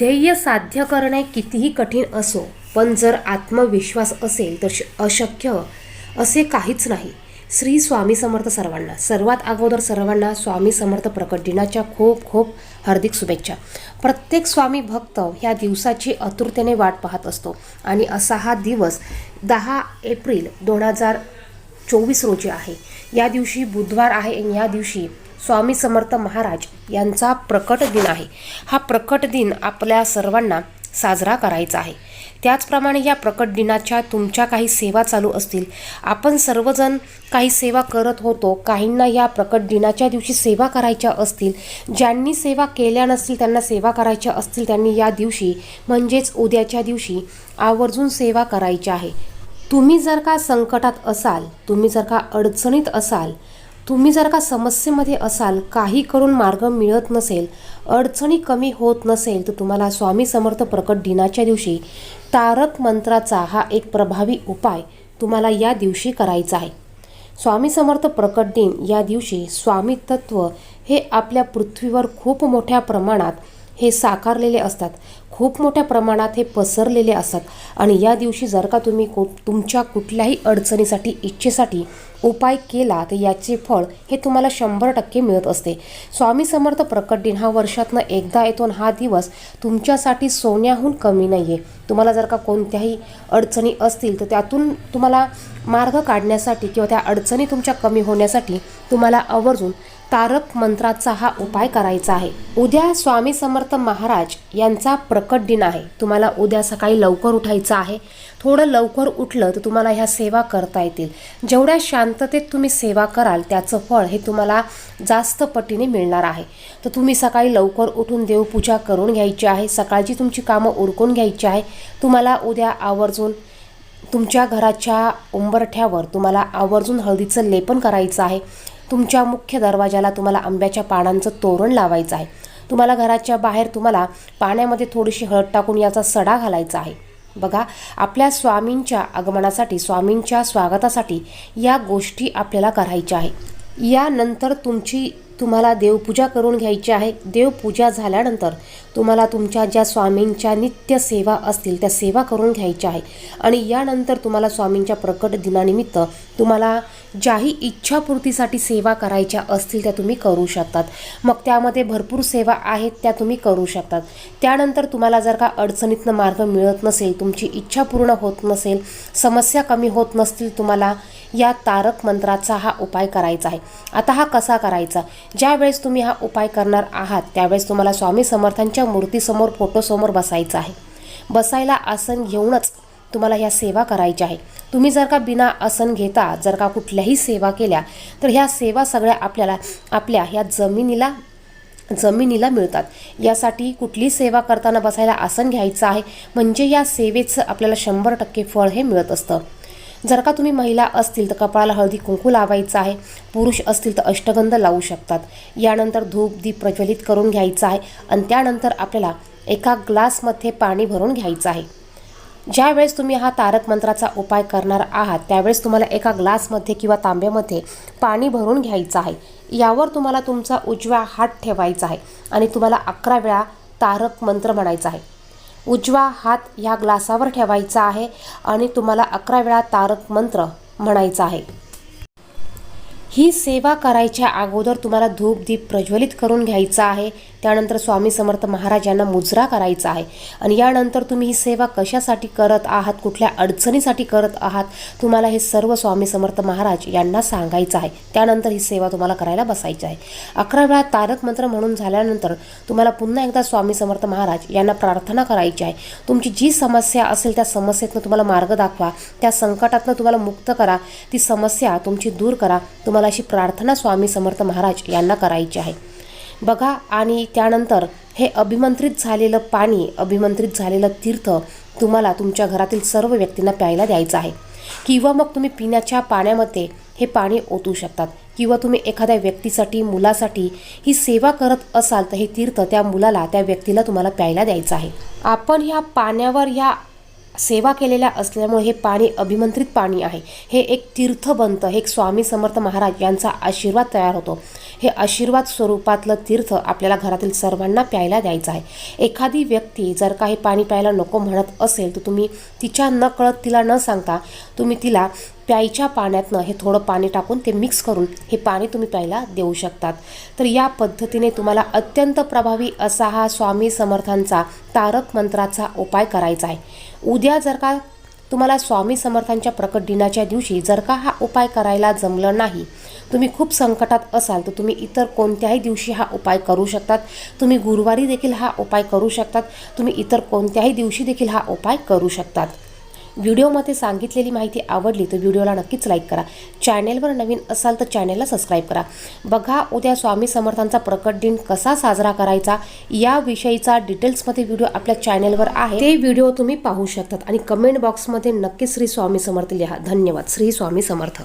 ध्येय साध्य करणे कितीही कठीण असो पण जर आत्मविश्वास असेल तर श- अशक्य असे काहीच नाही. श्री स्वामी समर्थ सर्वांना. सर्वात अगोदर सर्वांना स्वामी समर्थ प्रकट दिनाच्या खूप खूप हार्दिक शुभेच्छा. प्रत्येक स्वामी भक्त ह्या दिवसाची आतुरतेने वाट पाहत असतो आणि असा हा दिवस दहा एप्रिल दोन हजार चोवीस रोजी आहे. या दिवशी बुधवार आहे आणि या दिवशी स्वामी समर्थ महाराज यांचा प्रकट दिन आहे. हा प्रकट दिन आपल्या सर्वांना साजरा करायचा आहे. त्याचप्रमाणे या प्रकट दिनाच्या तुमच्या काही सेवा चालू असतील. आपण सर्वजण काही सेवा करत होतो. काहींना या प्रकट दिनाच्या दिवशी सेवा करायच्या असतील. ज्यांनी सेवा केल्या नसतील त्यांना सेवा करायच्या असतील त्यांनी या दिवशी म्हणजेच उद्याच्या दिवशी आवर्जून सेवा करायची आहे. तुम्ही जर का संकटात असाल तुम्ही जर का अडचणीत असाल तुम्ही जर का समस्येमध्ये असाल काही करून मार्ग मिळत नसेल अडचणी कमी होत नसेल तर तुम्हाला स्वामी समर्थ प्रकट दिनाच्या दिवशी तारक मंत्राचा हा एक प्रभावी उपाय तुम्हाला या दिवशी करायचा आहे. स्वामी समर्थ प्रकट दिन या दिवशी स्वामी तत्व हे आपल्या पृथ्वीवर खूप मोठ्या प्रमाणात हे साकारलेले असतात. खूप मोठ्या प्रमाणात हे पसरलेले असतात. आणि या दिवशी जर का तुम्ही को तुमच्या कुठल्याही अडचणीसाठी इच्छेसाठी उपाय केला तर याचे फळ हे तुम्हाला शंभर टक्के मिळत असते. स्वामी समर्थ प्रकट दिन हा वर्षातनं एकदा येतो आणि हा दिवस तुमच्यासाठी सोन्याहून कमी नाही आहे तुम्हाला जर का कोणत्याही अडचणी असतील तर त्यातून तुम्हाला मार्ग काढण्यासाठी किंवा त्या अडचणी तुमच्या कमी होण्यासाठी तुम्हाला आवर्जून तारक मंत्राचा हा उपाय करायचा आहे. उद्या स्वामी समर्थ महाराज यांचा प्रकट दिन आहे. तुम्हाला उद्या सकाळी लवकर उठायचं आहे. थोडं लवकर उठलं तर तुम्हाला ह्या सेवा करता येतील. जेवढ्या शांततेत तुम्ही सेवा कराल त्याचं फळ हे तुम्हाला जास्त पटीने मिळणार आहे. तर तुम्ही सकाळी लवकर उठून देवपूजा करून घ्यायची आहे. सकाळची तुमची कामं उरकून घ्यायची आहे. तुम्हाला उद्या आवर्जून तुमच्या घराच्या उंबरठ्यावर तुम्हाला आवर्जून हळदीचं लेपन करायचं आहे. तुमच्या मुख्य दरवाजाला तुम्हाला आंब्याच्या पानांचं तोरण लावायचं आहे. तुम्हाला घराच्या बाहेर तुम्हाला पाण्यामध्ये थोडीशी हळद टाकून याचा सडा घालायचा आहे. बघा आपल्या स्वामींच्या आगमनासाठी स्वामींच्या स्वागतासाठी या गोष्टी आपल्याला करायच्या आहे. यानंतर तुमची तुम्हाला देवपूजा करून घ्यायची आहे. देवपूजा झाल्यानंतर तुम्हाला तुमच्या ज्या स्वामींच्या नित्य सेवा असतील त्या सेवा करून घ्यायच्या आहे. आणि यानंतर तुम्हाला स्वामींच्या प्रकट दिनानिमित्त तुम्हाला ज्याही इच्छापूर्तीसाठी सेवा करायच्या असतील त्या तुम्ही करू शकतात. मग त्यामध्ये भरपूर सेवा आहेत त्या तुम्ही करू शकतात. त्यानंतर तुम्हाला जर का अडचणीतनं मार्ग मिळत नसेल तुमची इच्छा पूर्ण होत नसेल समस्या कमी होत नसतील तुम्हाला या तारक मंत्राचा हा उपाय करायचा आहे. आता हा कसा करायचा? ज्यावेळेस तुम्ही हा उपाय करणार आहात त्यावेळेस तुम्हाला स्वामी समर्थांच्या मूर्तीसमोर फोटोसमोर बसायचं आहे. बसायला आसन घेऊनच तुम्हाला ह्या सेवा करायच्या आहे. तुम्ही जर का बिना आसन घेता जर का कुठल्याही सेवा केल्या तर ह्या सेवा सगळ्या आपल्याला आपल्या ह्या जमिनीला जमिनीला मिळतात. यासाठी कुठली सेवा करताना बसायला आसन घ्यायचं आहे? म्हणजे या सेवेचं आपल्याला शंभर टक्के फळ हे मिळत असतं. जर का तुम्ही महिला असतील तर कपाळाला हळदी कुंकू लावायचं आहे पुरुष असतील तर अष्टगंध लावू शकतात. यानंतर धूप दीप प्रज्वलित करून घ्यायचं आहे आणि त्यानंतर आपल्याला एका ग्लासमध्ये पाणी भरून घ्यायचं आहे. ज्यावेळेस तुम्ही हा तारक मंत्राचा उपाय करणार आहात त्यावेळेस तुम्हाला एका ग्लासमध्ये किंवा तांब्यामध्ये पाणी भरून घ्यायचं आहे. यावर तुम्हाला तुमचा उजवा हात ठेवायचा आहे आणि तुम्हाला अकरा वेळा तारक मंत्र म्हणायचा आहे. उजवा हात ह्या ग्लासावर ठेवायचा आहे आणि तुम्हाला अकरा वेळा तारक मंत्र म्हणायचा आहे. ही सेवा करायच्या अगोदर तुम्हाला धूप दीप प्रज्वलित करून घ्यायचा आहे. त्यानंतर स्वामी समर्थ महाराज यांना मुजरा करायचा आहे. आणि यानंतर तुम्ही ही सेवा कशासाठी करत आहात कुठल्या अडचणीसाठी करत आहात तुम्हाला हे सर्व स्वामी समर्थ महाराज यांना सांगायचं आहे. त्यानंतर ही सेवा तुम्हाला करायला बसायची आहे. अकरा वेळा तारक मंत्र म्हणून झाल्यानंतर तुम्हाला पुन्हा एकदा स्वामी समर्थ महाराज यांना प्रार्थना करायची आहे. तुमची जी समस्या असेल त्या समस्येतनं तुम्हाला मार्ग दाखवा. त्या संकटातनं तुम्हाला मुक्त करा. ती समस्या तुमची दूर करा. तुम्हाला अशी प्रार्थना स्वामी समर्थ महाराज यांना करायची आहे. बघा आणि त्यानंतर हे अभिमंत्रित झालेलं पाणी अभिमंत्रित झालेलं तीर्थ तुम्हाला तुमच्या घरातील सर्व व्यक्तींना प्यायला द्यायचं आहे. किंवा मग तुम्ही पिण्याच्या पाण्यामध्ये हे पाणी ओतू शकतात. किंवा तुम्ही एखाद्या व्यक्तीसाठी मुलासाठी ही सेवा करत असाल तर हे तीर्थ त्या मुलाला त्या व्यक्तीला तुम्हाला प्यायला द्यायचं आहे. आपण ह्या पाण्यावर ह्या सेवा केलेल्या असल्यामुळे हे पाणी अभिमंत्रित पाणी आहे. हे एक तीर्थ बनतं हे एक स्वामी समर्थ महाराज यांचा आशीर्वाद तयार होतो. हे आशीर्वाद स्वरूपातलं तीर्थ आपल्याला घरातील सर्वांना प्यायला द्यायचं आहे. एखादी व्यक्ती जर काही पाणी प्यायला नको म्हणत असेल तर तुम्ही तिच्या न कळत तिला न सांगता तुम्ही तिला प्यायच्या पाण्यातनं हे थोडं पाणी टाकून ते मिक्स करून हे पाणी तुम्ही प्यायला देऊ शकतात. तर या पद्धतीने तुम्हाला अत्यंत प्रभावी असा हा स्वामी समर्थांचा तारक मंत्राचा उपाय करायचा आहे. उद्या जर का तुम्हाला स्वामी समर्थांच्या प्रकट दिनाच्या दिवशी जर का हा उपाय करायला जमलं नाही तुम्ही खूप संकटात असाल तर तुम्ही इतर कोणत्याही दिवशी हा उपाय करू शकतात. तुम्ही गुरुवारी देखील हा उपाय करू शकतात. तुम्ही इतर कोणत्याही दिवशी देखील हा उपाय करू शकतात. व्हिडिओमध्ये सांगितलेली माहिती आवडली तर व्हिडिओला नक्कीच लाईक करा. चॅनेलवर नवीन असाल तर चॅनेलला सबस्क्राईब करा. बघा उद्या स्वामी समर्थांचा प्रकट दिन कसा साजरा करायचा याविषयीचा डिटेल्समध्ये व्हिडिओ आपल्या चॅनेलवर आहे. ते व्हिडिओ तुम्ही पाहू शकतात आणि कमेंट बॉक्समध्ये नक्की श्री स्वामी समर्थ लिहा. धन्यवाद. श्री स्वामी समर्थ.